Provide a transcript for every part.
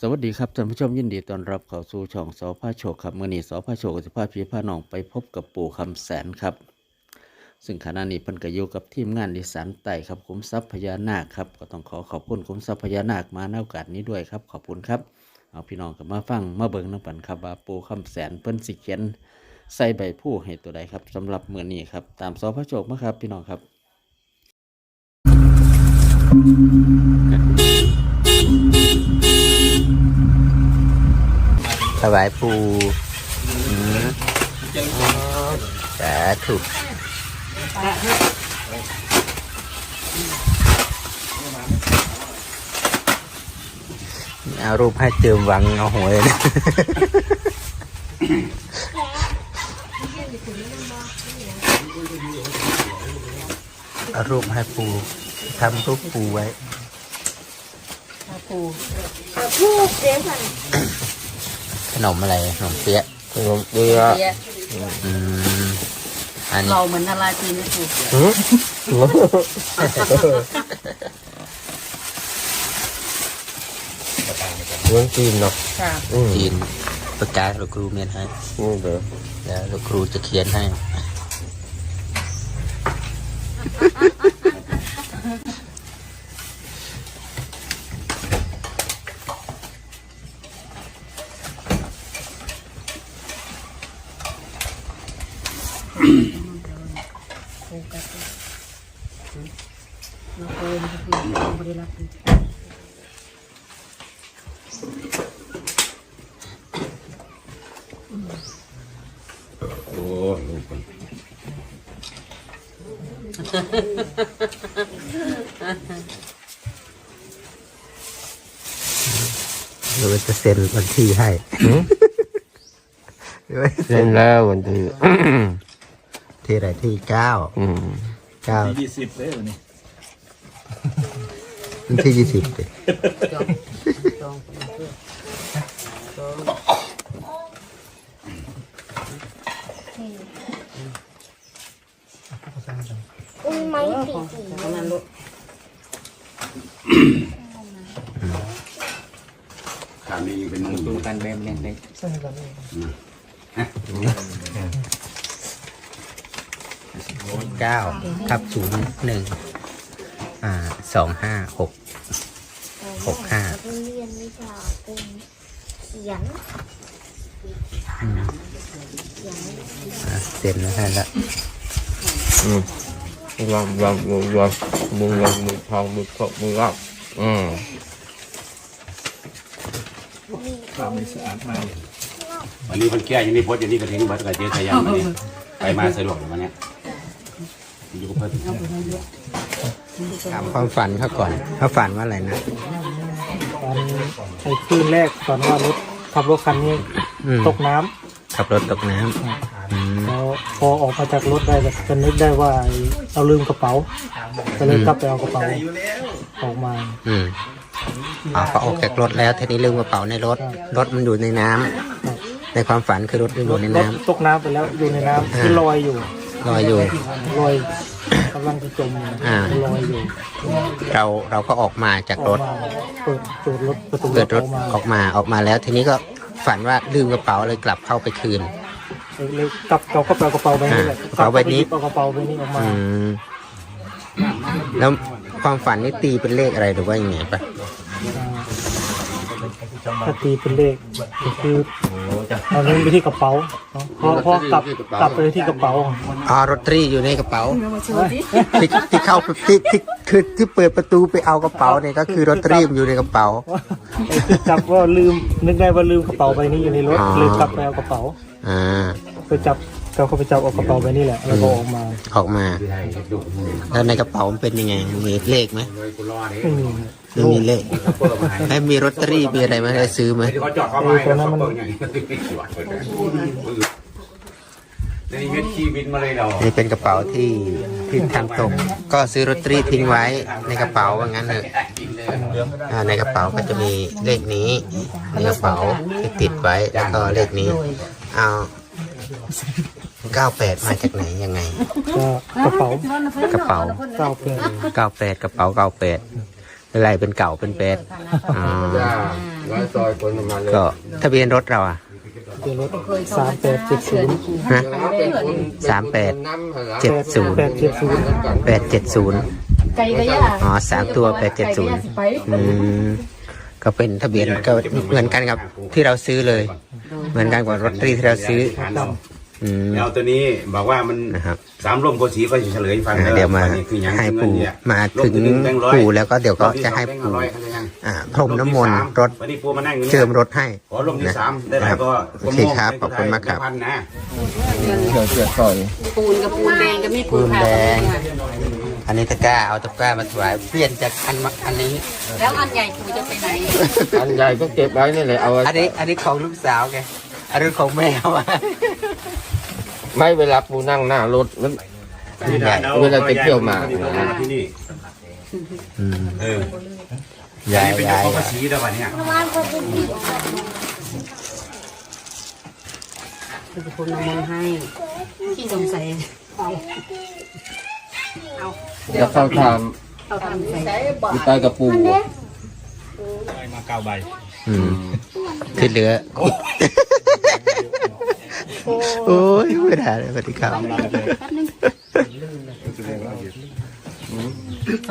สวัสดีครับท่านผู้ชมยินดีต้อนรับเข้าสู่ช่องสอพาโชคครับเมื่อนี้สอพาโชคกับสิพาพี่พาน้องไปพบกับปู่คำแสนครับ ซึ่งขณะนี้เพิ่นก็อยู่กับทีมงานดิสานไต่ครับคุ้มทรัพย์พญานาคครับก็ต้องขอขอบคุณคุ้มทรัพย์พญานาคมาในโอกาสนี้ด้วยครับ ขอบคุณครับเอาพี่น้องกับมาฟังมาเบิ่งน้ำปันครับว่าปู่คำแสนเพิ่นสิเขียนใส่ใบผู้ให้ตัวใดครับสำหรับเมื่อนี้ครับตามสอพาโชคมาครับ พี่น้องครับ วายปูอืมสาธุเอารูปให้เติมวังเอาหวยนะเอารูปให้ปูทำรูปปูไว้พูดเสียงสั่น ขนมอะไรขนมเปี๊ยะขนมเปี๊ยะอืมอันนี้เราเหมือนนาราจีนนะครูเมืองจีนเนาะค่ะอืมจีนปากกาลูกครูเมียนให้นี่เด้อแล้วลูกครูจะเขียนให้ เราโอนก็คือเราไม่ได้รับโอ้ลูกคนหรือว่าจะเซ็นวันที่ให้เล่นแล้ววันที่ ที่อะไรที่เก้าอืมเก้า ยี่สิบเลยวันนี้ วันที่ยี่สิบเลยอุ้ยไม้ตีตีประมาณลูกขามีเป็นมือดูกันแบบเล็กเก้าทับศูนย์หนึ่ง อ่าสองห้าหก หกห้า เรียนวิชาเป็นเขียนอ่าเซ็นแล้วให้ละอืมลองลองลองลองมือลองมือทองมือขบมือรับอืมภาพนี้สะอาดมากเลยวันนี้คนแก่ยังนี่พดอย่างนี้ก็ทิ้งบัตรกับเจ๊ทะยานมาเนี่ยไปมาสะดวกวันเนี้ยอยู่กับเพื่อน ถามความฝันเขาก่อนเขาฝันว่าอะไรนะตอนไอ้คืนแรกตอนว่ารถขับรถคันนี้อืมตกน้ำขับรถตกน้ำอืม แล้วพอออกมาจากรถได้ก็จะนึกได้ว่าไอ้เราลืมกระเป๋าก็เลยกลับไปเอากระเป๋าออกมา อืมอ๋อเขาออกจากรถแล้วทีนี้ลืมกระเป๋าในรถ รถมันอยู่ในน้ำในความฝันคือรถอยู่รถในรน้ถตกน้ำไปแล้วอยู่ในน้ำที่ลอยอยู่ำลอยอยู่ ลอย กำลังจะจมอยู่อ่า ลอยอยู่เราเราก็ออกมาจากอรอกถมาเปิดเปิดรถประตูเปิดรถออกมาออกมาออกมาแล้ว ทีนี้ก็ฝันว่าลืมกระเป๋าเลยกลับเข้าไปคืน เลยกลับเราก็ไปเอากระเป๋าใบนี้แหละอ่ากระเป๋าใบนี้ กลัเอากระเป๋าใบนี้ออกมา อืมแล้วความฝันนี่ตีเป็นเลขอะไรหรือว่ายังไงปะ ถ้าตีเป็นเลขก็คือเอาเงินไปที่กระเป๋าเนาะพอพอกลับกลับไปที่กระเป๋าอ๋อรถตรีอยู่ในกระเป๋าที่ที่เข้าไปที่ที่คือที่เปิดประตูไปเอากระเป๋าเนี่ยก็คือรถตรีมันอยู่ในกระเป๋าไอ้ที่จับว่าลืมนึกได้ว่าลืมกระเป๋าใบนี้อยู่ในรถอ๋อเลยกลับไปเอากระเป๋าอ่าไปจับเราก็ไปจับเอากระเป๋าใบนี้แหละแล้วก็ออกมาออกมาแล้วในกระเป๋ามันเป็นยังไงมีเลขไหมไม่มี ไม่มีเลขให้มีรถตอรี่มีอะไรไหมได้ซื้อไหมเขาจอดเข้ามาให้แล้วเขาเปิดอย่างนี้นี่เม็ดขี้บินมาเลยเรานี่เป็นกระเป๋าที่ที่ทำตกก็ซื้อรถตอรี่ทิ้งไว้ในกระเป๋าว่างั้นเลยอ่าในกระเป๋าก็จะมีเลขนี้ในกระเป๋าที่ติดไว้แล้วก็เลขนี้เอาเก้าแปดมาจากไหนยังไงก็กระเป๋ากระเป๋าเก้าเป็นเก้าแปดกระเป๋าเก้าแปดอะ ไรเป็นเก่าเป็นแปดอ๋อร้อยซอยคนมาเลยก็ทะเบียนรถเราอะเป็นรถสามแปดเจ็ดศูนย์ฮะ สามแปดเจ็ดศูนย์ แปดเจ็ดศูนย์แปดเจ็ดศูนย์ไก่ก็ย่าอ๋อสามตัวแปดเจ็ดศูนย์ไปอืมก็เป็นทะเบียนก็เหมือนกันครับที่เราซื้อเลย เหมือนกันกับรถตรีที่เราซื้อฐานเอาอืม แล้วตัวนี้บอกว่ามันนะครับสามร่มโพสีก็จะเฉลยให้ฟังอ่าเดี๋ยวมาอันนี้คือยังให้คือเงินปู่เนี่ยมาถึงร่มตัวหนึ่แบงค์ร้อยปู่แล้วก็เดี๋ยวก็ร่มที่จะให้สองแบงค์ปู่ร้อยเข้าใจยังอ่าพรมน้ำมนต์รถวันนี้ปูมานั่งอยู่เนี่ยเจิมรถให้ขอร่มที่สามได้หลายก็โอเคครับขอบคุณมากครับพันนะ เดี๋ยวเสียซอยปูนกับปูนแดงกับมีปูปูนนขาวแดง อันนี้ตะกร้าเอาตะกร้ามาถวายเปลี่ยนจากอันมาอันนี้ แล้วอันใหญ่ปูจะไปไหนอันใหญ่ก็เก็บไว้นี่แหละเอาไว้อันนี้อันนี้ของลูกสาวแกอันนี้ของแม่เอาไว้ ไม่เวลาปูนั่งหน้ารถมันใหญ่เวลาไปเที่ยวมาที่นี่อืมเออใหญ่อันนี้เป็นใหญ่เจ้าของภาษีแล้ววันเนี้ยประมาณคนเป็นที่คือคนเอามาให้ที่สงสัยเอาแล้วเข้าทเอาทำใส่ำอยู่ใต้กระปูมาเก้าใบอืมที่เหลือ โอ้ยไม่ได้เลยสวัสดีครับ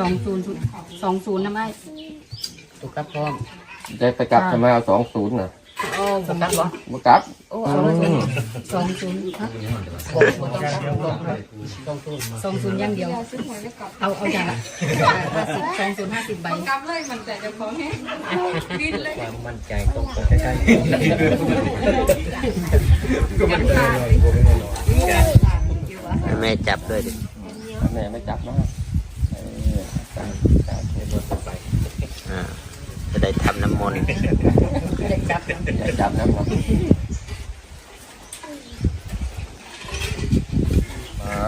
สองศูนย์สองศูนย์นะไม่ถูกครับพร้อมได้ไปกลับจะมาเอาสองศูนย์น่ะ โอ้ถูกครับเหรอมากลับโอ้เอาเลยสองศูนย์ฮะสองศูนย์อย่างเดียวเอาเอาอย่างละห้าสิบสองศูนย์ห้าสิบใบแม่จับด้วยดิแม่ไม่จับนะเออจับจับให้รถไปอ่า จะได้ทำน้ำมนต์อย่าจับนะครับมา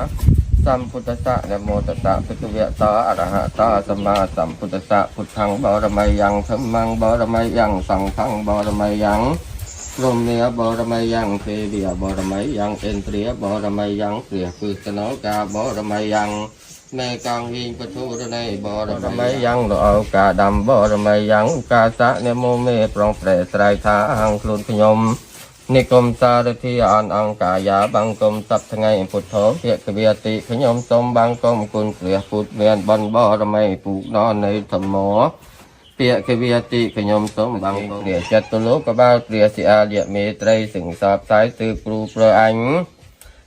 สัมพุทธะนะโมตัสสะพุทธเวตาอะระหะตาสัมมาสัมพุทธะพุทธังบารมัยยังธัมมังบารมัยยังสังฆังบารมัยยังลมเนียบรมัยยังเทเดียบรมัยยังเอ็นเตรียบรมัยยังเปรียคือสนอกาบรมัยยัง មេកងវិញពធុរណៃបរមីយ៉ាងលោអោកាដំបរមីយ៉ាងកាសៈនិមោមេប្រងប្រែស្រ័យថាអង្ខ្លួនខ្ញុំនិគមសារធិអនអង្គកាយាបង្គំសពថ្ងៃពុទ្ធោភិក្ខវេតិខ្ញុំសូមបង្គំគុណព្រះពុទ្ធមានបនបរមីពូណនៃធម្មពាក្យគវិតិខ្ញុំសូមបង្គាប់ព្រះចិត្តលោកបាលព្រះសិអាលយមេត្រីសិង្សាផ្សាយទើបគ្រូប្រអញ្ញ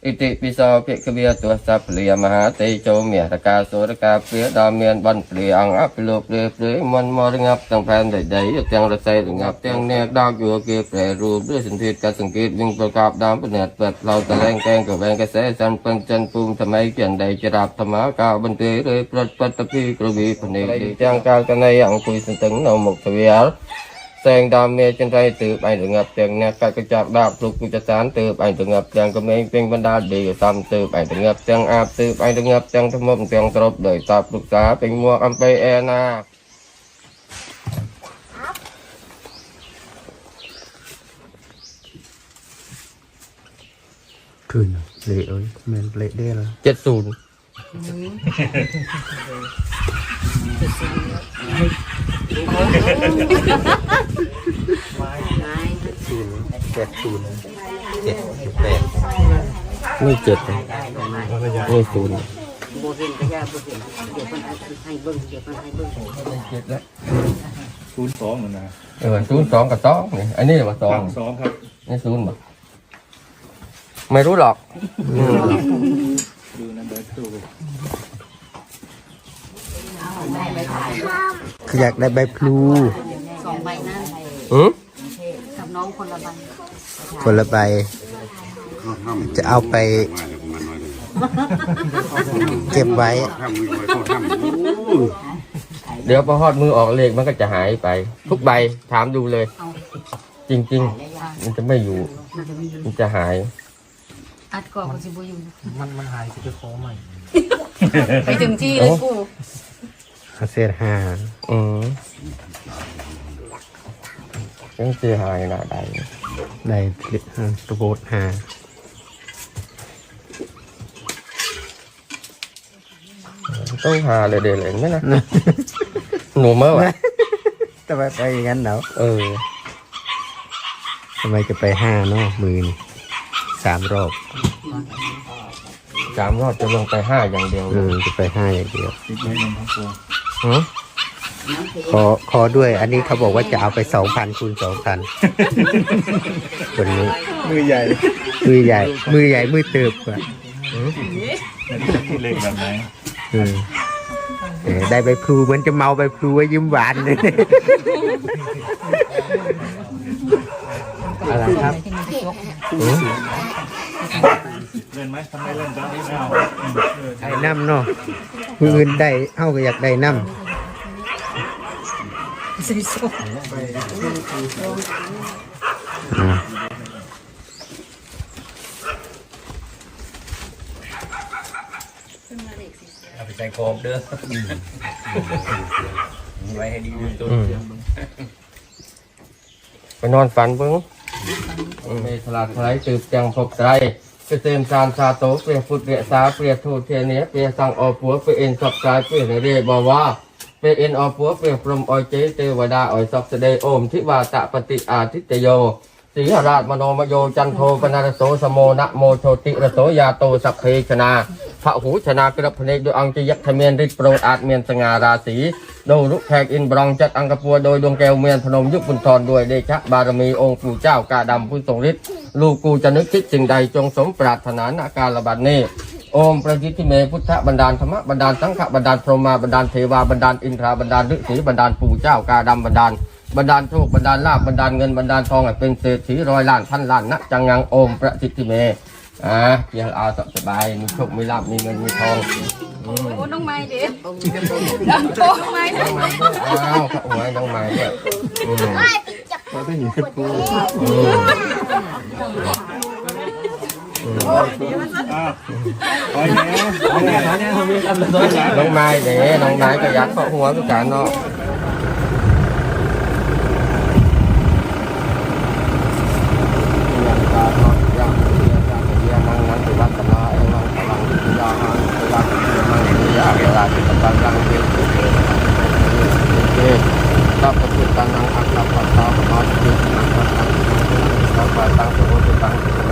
ឥតិពិសោភិក្ខវាទស្សពលិយមហាទេជោមេរកាសូរកាព្រាដ៏មានបន្ទលីអង្គអភិលោកព្រាព្រាមិនមករងាប់ទាំងផែនដីដីទាំងរសេរងាប់ទាំងអ្នកដកយោគេប្រែរូបឬសន្ធិតកសង្កេតវិញប្រកបដើមពណ៌ពិតផ្លូវតលែងកែងកវែងកសេសិនពឹងចិនភូមិថ្មីចិនដីចរាបធម្មាកោបន្ទេឬប្រតិបត្តិពីក្រវីភ្នែកទាំងកាលកណៃអង្គុយសន្ទឹងនៅមុខទ្វារ รูปด้วยสินทิศการสังเกตวิ่งประกอบดามประเนตเปิดเราตะแรงแกงกับแวงกระแสสันเปิงจันปูมทำไมเกียนใดจะรับธรรมะกาวบันเตเลยปรัดปัตตพีกระบีพเนกจังกาวกันในอย่างคุยสันตึงนมกทเวียแสงดำเมจันไรตืบไอ้ถึงงับเตียงเนกกระจักดาบทุกกุจสารตืบไอ้ถึงงับเตียงกระเมงเป็นบรรดาดีซ้ำตืบไอ้ถึงงับเตียงอาบตืบไอ้ถึงงับเตียงทมมเตียงตรบโดยตาปรึกษาเป็นมัวอัมไปแอนาคืนเละเอ้ยแมนเละได้แล้วเจ็ดศูนย์ เจ็ดศูนย์เจ็ดสิบแปดนี่เจ็ดนี่ศูนย์โบเห็นก็ยาโบเห็นเดี๋ยวมันให้เบิ้งเดี๋ยวมันให้เบิ้งเจ็ดแล้วศูนย์สองเหมือนนะเออศูนย์สองกับสองนี่อันนี้ว่าสองสองครับนี่ศูนย์บ่ไม่รู้หรอกดูนะเบิร์ดดู คืออยากได้ใบพลูสองใบนั่นอืมกับน้องคนละใบคนละใบ จะเอาไปมาเดี๋ยวผมมาหน่อยหนึ่งเก็บไว้ถ้ามือไว้เข้าถ้ำเดี๋ยวพอฮอดมือออกเลขมันก็จะหายไป ทุกใบถามดูเลย จริง ๆ มันจะไม่อยู่ มันจะมีอยู่มันจะหาย อัดก่อนก็จะโบอยู่มันมันหายจะไปขอใหม่ ไปถึงที่เลยกู เศษห้าอืมยังจะหายหนาใดได้ผลิตห้าตัวโบดห้าต้องหาเลยเดี๋ยวเลยไหมนะหนูเมื่อวะแต่ไปไปอย่างนั้นเนาะเออทำไมจะไปห้าเนาะมือนี่สามรอบสามรอบจะลงไปห้าอย่างเดียวเออจะไปห้าอย่างเดียวติดไว้ในทั้งตัว ฮะขอขอด้วย อันนี้เขาบอกว่าจะเอาไปสองพันคูณสองพันคนนี้มือใหญ่ มือใหญ่ มือใหญ่มือเติบกว่าเล็กแบบไหนเออเออได้ใบพลูเหมันจะเมาใบพลูไว้ยิ้มหวานเลยอะไรครับหือเล่นไหมทำไมเล่นตอนนี้ไม่เอาไอ้น้ำเนาะ มืออื่นได้เฮาก็อยากได้น้ำอ่าเอาไปใส่โคมเด้อไว้ให้ดีตัวอืมไปนอนฝันเบิ้งเมทลาทลายตืบจังพบไตร เกษมสารซาโตเปียฟุตเรียสาเปียทูเทียเนียเปียสังออปัวเปียเอ็นสับกายเปียเรบอว่าเปียเอ็นออปัวเปียพรมออยเจเตวดาออยสับเสดโอมทิวาตะปฏิอาทิตโยสีหราชมโนมโยจันโทปนารโสสโมนะโมโชติรโสยาโตสัพเพชนา พระหูชนากระพเนกโดยอังจยักษ์เมียนฤทธิ์โปรดอาจเมียนสง่าราศีโดยรุกแขกอินบรองจัดอังกปัวโดยดวงแก้วเมียนพนมยุคบุญทรด้วยเดชะบารมีองค์ปู่เจ้ากาดำผู้ทรงฤทธิ์ลูกกูจะนึกคิดสิ่งใดจงสมปรารถนานาการระบัดนี้โอมประยิทธิเมพุทธบันดาลธรรมบันดาลสังฆบันดาลพรหมาบันดาลเทวาบันดาลอินทราบันดาลฤาษีบันดาลปู่เจ้ากาดำบันดาลบันดาลโชคบันดาลลาบบันดาลเงินบันดาลทองเป็นเศรษฐีร้อยล้านพันล้านนะจังงังโอมประสิทธิเม อ่าเดี๋ยวเอาสบายมีโชคมีลาบมีเงินมีทองอืม โอ้น้องไม้เด็ดน้องโป้น้องไม้อ้าวพระหวยน้องไม้เนี่ยอืมไม่จับคนเดียวอืมคอยแน่คอยแน่คอยแน่เขามีอันละตัวหลายน้องไม้เด้น้องไม้ก็ยักษ์พระหัวก็การเนาะ ยังตาทอดยังเสียยังเสียมังนันติวัตนาเอวังพลังวิทยาหังเวลาที่ มังเสียเวลาที่ตะกันยังเสียเสียเสียสัพพุทธังอังอัคคปัตตาปมาตินังปัตตังสัพพะตังสุโหตุตังสุโห